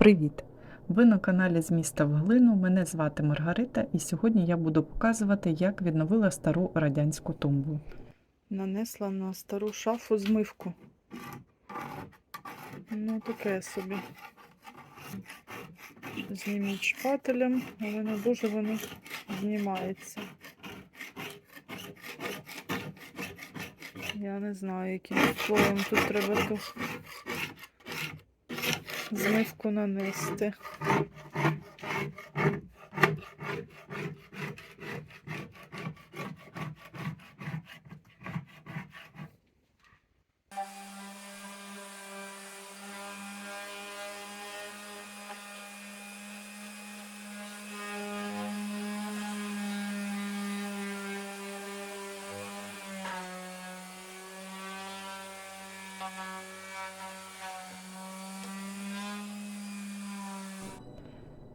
Привіт! Ви на каналі з міста в глину. Мене звати Маргарита, і сьогодні я буду показувати, як відновила стару радянську тумбу. Нанесла на стару шафу змивку. Ну, таке собі. Зніміть шпателем, але не дуже воно знімається. Я не знаю, яким словом тут треба ту змивку нанести.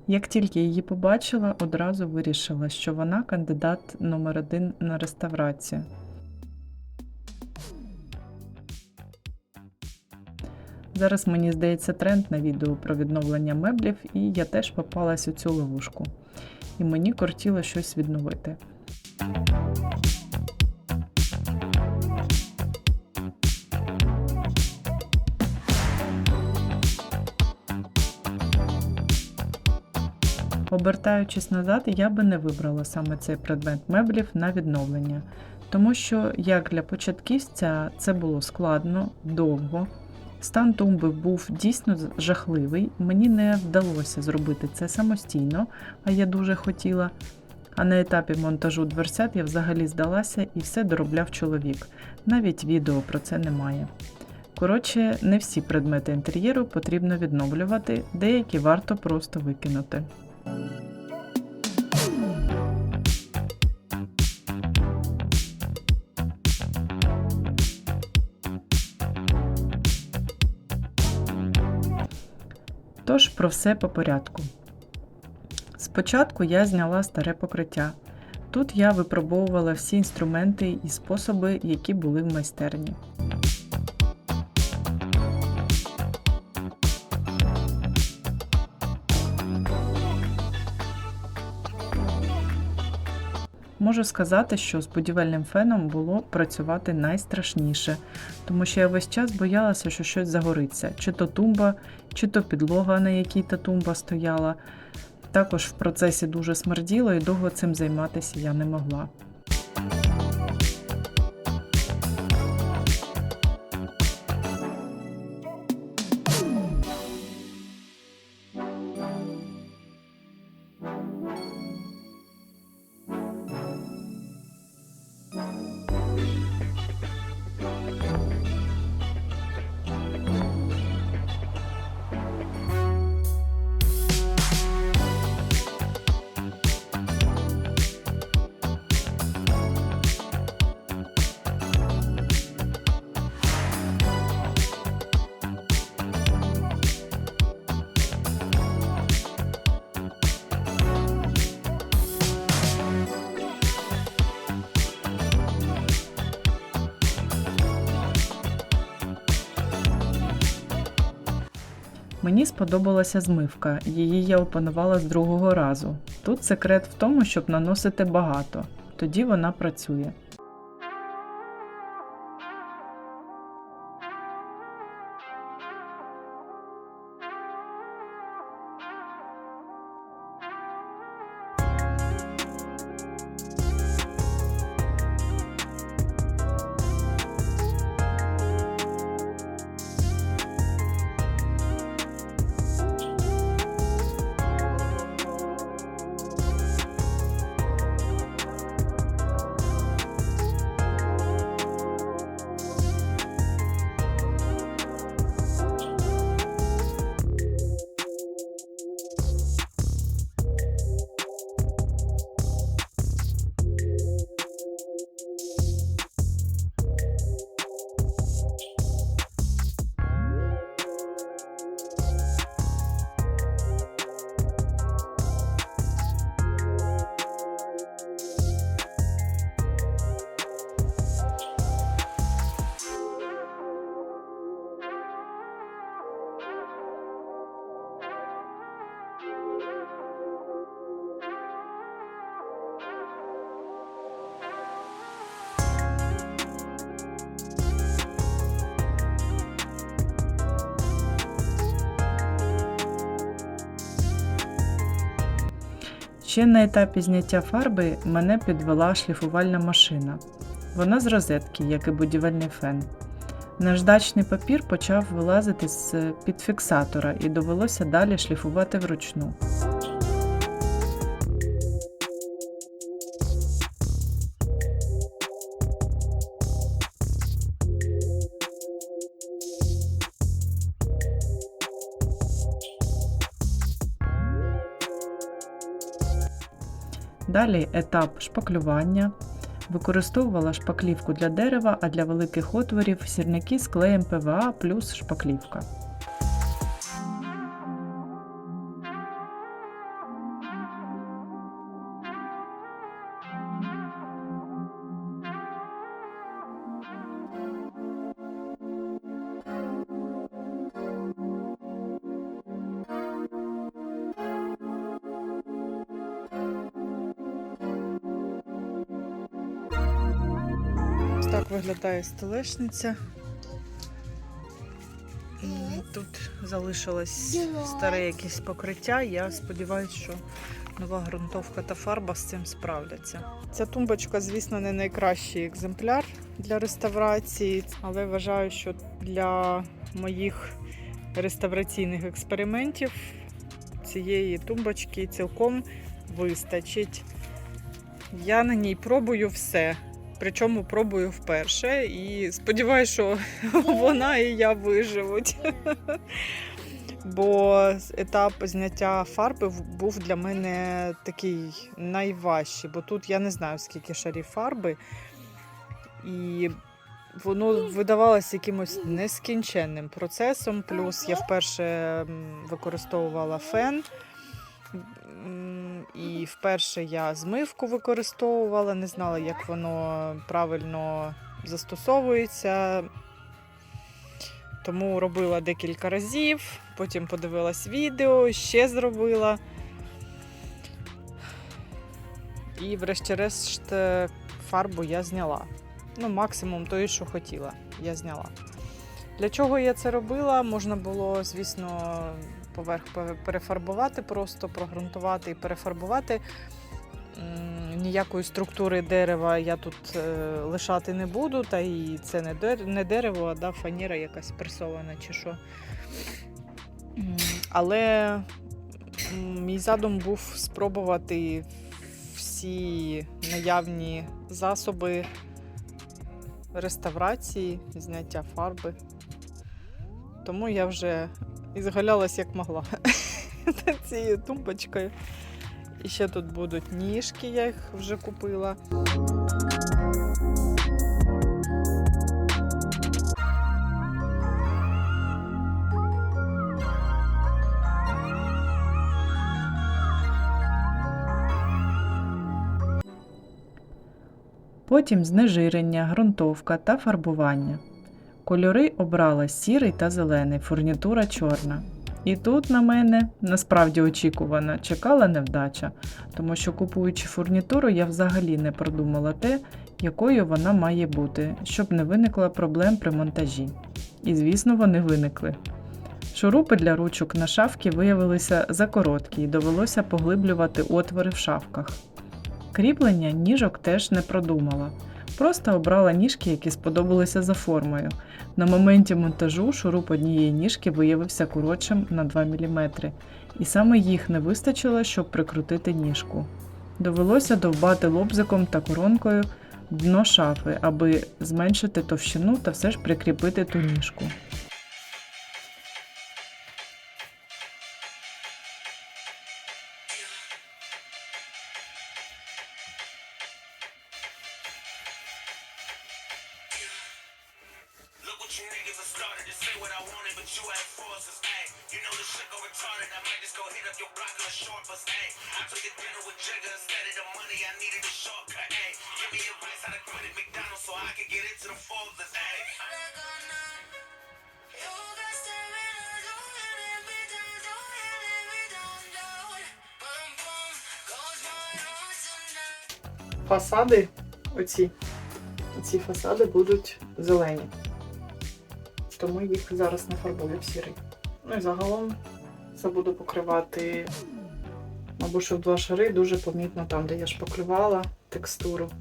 Як тільки її побачила, одразу вирішила, що вона кандидат номер один на реставрацію. Зараз мені здається тренд на відео про відновлення меблів, і я теж попалась у цю ловушку. І мені кортіло щось відновити. Обертаючись назад, я би не вибрала саме цей предмет меблів на відновлення, тому що, як для початківця, це було складно, довго. Стан тумби був дійсно жахливий, мені не вдалося зробити це самостійно, а я дуже хотіла. А на етапі монтажу дверцят я взагалі здалася і все доробляв чоловік. Навіть відео про це немає. Коротше, не всі предмети інтер'єру потрібно відновлювати, деякі варто просто викинути. Тож про все по порядку. Спочатку я зняла старе покриття. Тут я випробовувала всі інструменти і способи, які були в майстерні. Можу сказати, що з будівельним феном було працювати найстрашніше, тому що я весь час боялася, що щось загориться, чи то тумба, чи то підлога, на якій та тумба стояла. Також в процесі дуже смерділо і довго цим займатися я не могла. Мені сподобалася змивка, її я опанувала з другого разу. Тут секрет в тому, щоб наносити багато, тоді вона працює. Ще на етапі зняття фарби мене підвела шліфувальна машина. Вона з розетки, як і будівельний фен. Наждачний папір почав вилазити з під фіксатора і довелося далі шліфувати вручну. Далі етап шпаклювання. Використовувала шпаклівку для дерева, а для великих отворів сірники з клеєм ПВА плюс шпаклівка. Так виглядає столешниця. Тут залишилось старе якесь покриття. Я сподіваюся, що нова ґрунтовка та фарба з цим справляться. Ця тумбочка, звісно, не найкращий екземпляр для реставрації, але вважаю, що для моїх реставраційних експериментів цієї тумбочки цілком вистачить. Я на ній пробую все. Причому пробую вперше і сподіваюся, що вона і я виживуть. Бо етап зняття фарби був для мене такий найважчий, бо тут я не знаю, скільки шарів фарби, і воно видавалося якимось нескінченним процесом. Плюс я вперше використовувала фен. І вперше я змивку використовувала, не знала, як воно правильно застосовується. Тому робила декілька разів, потім подивилась відео, ще зробила. І, врешті-решт, е, фарбу я зняла. Ну, максимум тої, що хотіла, я зняла. Для чого я це робила? Можна було, звісно, поверх перефарбувати, просто прогрунтувати і перефарбувати. Ніякої структури дерева я тут е, лишати не буду, та і це не, дер- не дерево, а да, фаніра якась пресована чи що. Але мій задум був спробувати всі наявні засоби реставрації, зняття фарби. Тому я вже ізгалялась як могла цією тумбочкою. І ще тут будуть ніжки, я їх вже купила. Потім знежирення, ґрунтовка та фарбування. Кольори обрала сірий та зелений, фурнітура чорна. І тут на мене насправді очікувана чекала невдача, тому що купуючи фурнітуру, я взагалі не продумала те, якою вона має бути, щоб не виникло проблем при монтажі. І звісно, вони виникли. Шурупи для ручок на шафки виявилися закороткі і довелося поглиблювати отвори в шафках. Кріплення ніжок теж не продумала. Просто обрала ніжки, які сподобалися за формою. На моменті монтажу шуруп однієї ніжки виявився коротшим на 2 мм, і саме їх не вистачило, щоб прикрутити ніжку. Довелося довбати лобзиком та коронкою дно шафи, аби зменшити товщину та все ж прикріпити ту ніжку. Фасади, оці, ці фасади будуть зелені. Тому їх зараз не фарбую в сірий. Ну і загалом це буду покривати Мабуть, що в два шари дуже помітно там, де я шпаклювала текстуру.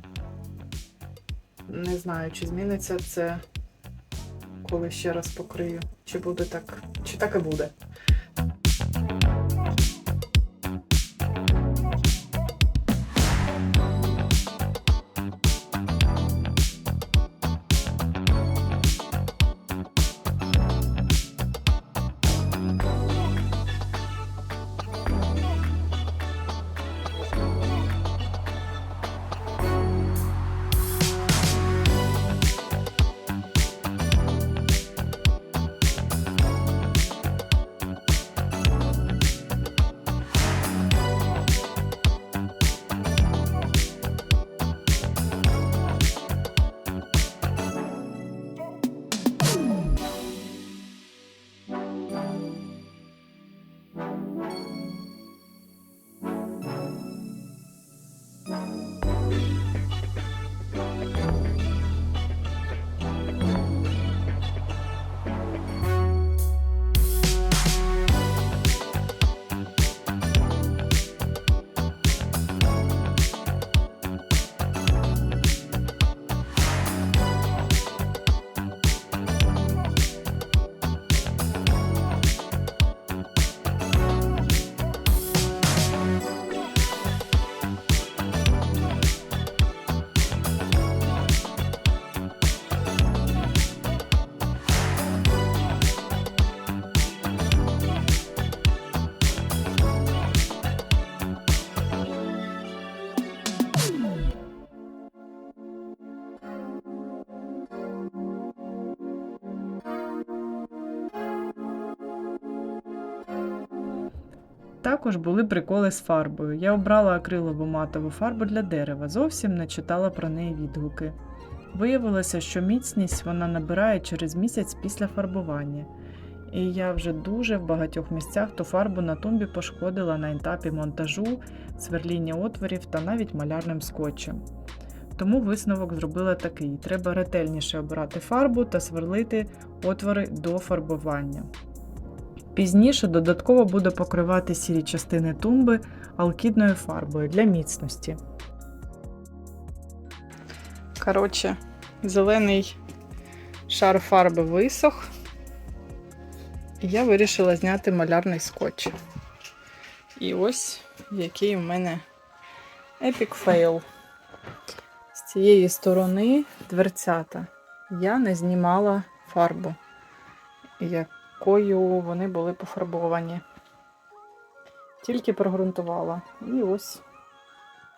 Не знаю, чи зміниться це, коли ще раз покрию. Чи буде так, чи так і буде. Також були приколи з фарбою. Я обрала акрилову матову фарбу для дерева, зовсім не читала про неї відгуки. Виявилося, що міцність вона набирає через місяць після фарбування. І я вже дуже в багатьох місцях ту фарбу на тумбі пошкодила на етапі монтажу, сверління отворів та навіть малярним скотчем. Тому висновок зробила такий: треба ретельніше обирати фарбу та сверлити отвори до фарбування. Пізніше додатково буду покривати сірі частини тумби алкідною фарбою для міцності. Коротше, зелений шар фарби висох. І я вирішила зняти малярний скотч. І ось який у мене epic fail. З цієї сторони дверцята я не знімала фарбу. Як якою вони були пофарбовані. Тільки прогрунтувала. І ось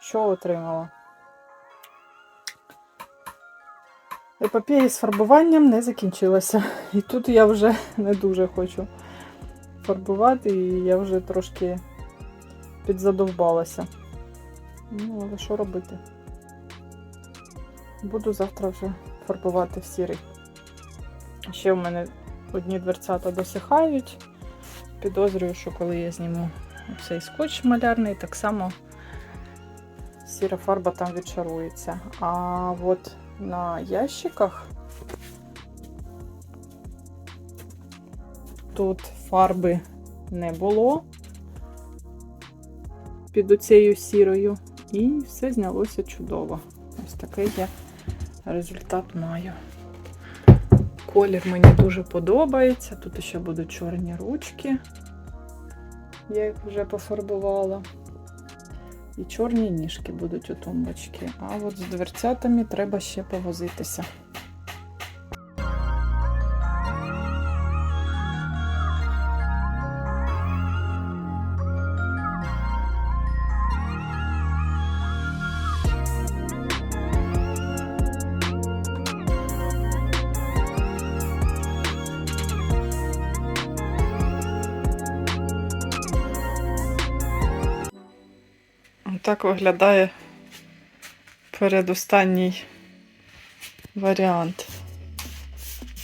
що отримала. Епопея з фарбуванням не закінчилася. І тут я вже не дуже хочу фарбувати, і я вже трошки підзадовбалася. Ну, але що робити? Буду завтра вже фарбувати в сірий. Ще в мене одні дверцята досихають. Підозрюю, що коли я зніму цей скотч малярний, так само сіра фарба там відшарується. А от на ящиках тут фарби не було під оцією сірою, і все знялося чудово. Ось такий я результат маю. Колір мені дуже подобається. Тут ще будуть чорні ручки. Я їх вже пофарбувала. І чорні ніжки будуть у тумбочки. А от з дверцятами треба ще повозитися. Так виглядає передостанній варіант.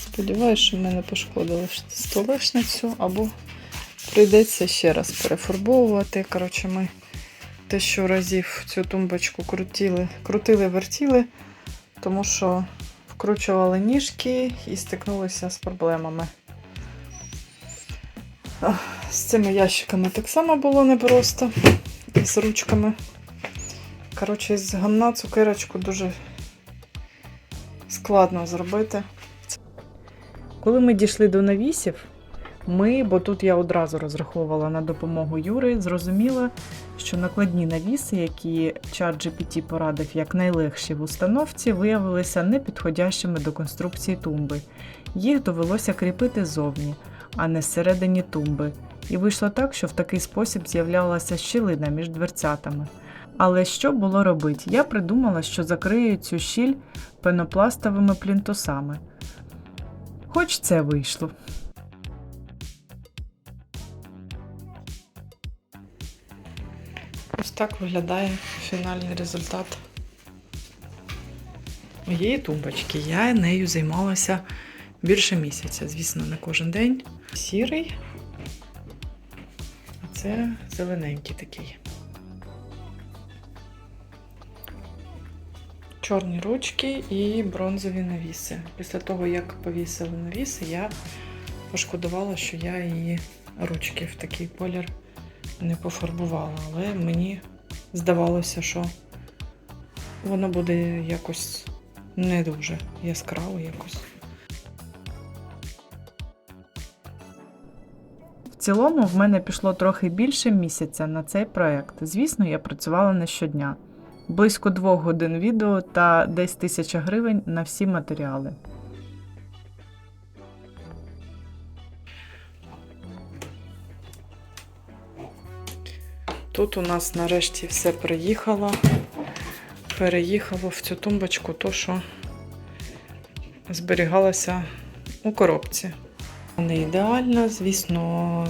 Сподіваюсь, що ми не пошкодили столешницю, або прийдеться ще раз перефарбовувати. Коротше, ми тисячу разів цю тумбочку крутили, крутили, вертіли, тому що вкручували ніжки і стикнулися з проблемами. З цими ящиками так само було непросто. З ручками. Коротше, з гамна цукерочку дуже складно зробити. Коли ми дійшли до навісів, ми, бо тут я одразу розраховувала на допомогу Юри, зрозуміла, що накладні навіси, які чат GPT порадив як найлегші в установці, виявилися непідходящими до конструкції тумби. Їх довелося кріпити ззовні, а не зсередині тумби. І вийшло так, що в такий спосіб з'являлася щілина між дверцятами. Але що було робити? Я придумала, що закрию цю щіль пенопластовими плінтусами. Хоч це вийшло. Ось так виглядає фінальний результат моєї тумбочки. Я нею займалася більше місяця. Звісно, не кожен день. Сірий, а це зелененький такий. Чорні ручки і бронзові навіси. Після того, як повісили навіси, я пошкодувала, що я її ручки в такий колір не пофарбувала, але мені здавалося, що воно буде якось не дуже яскраво якось. В цілому в мене пішло трохи більше місяця на цей проект. Звісно, я працювала не щодня. Близько двох годин відео та десь тисяча гривень на всі матеріали. Тут у нас нарешті все приїхало. Переїхало в цю тумбочку, то що зберігалося у коробці. Не ідеально, звісно,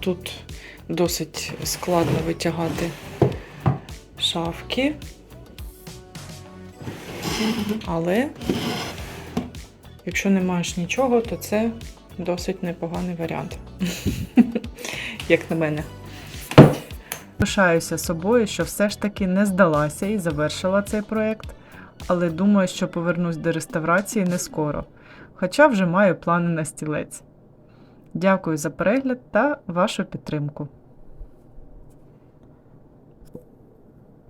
тут досить складно витягати шафки. Але якщо не маєш нічого, то це досить непоганий варіант. Як на мене. Пишаюся собою, що все ж таки не здалася і завершила цей проєкт, але думаю, що повернусь до реставрації не скоро, хоча вже маю плани на стілець. Дякую за перегляд та вашу підтримку.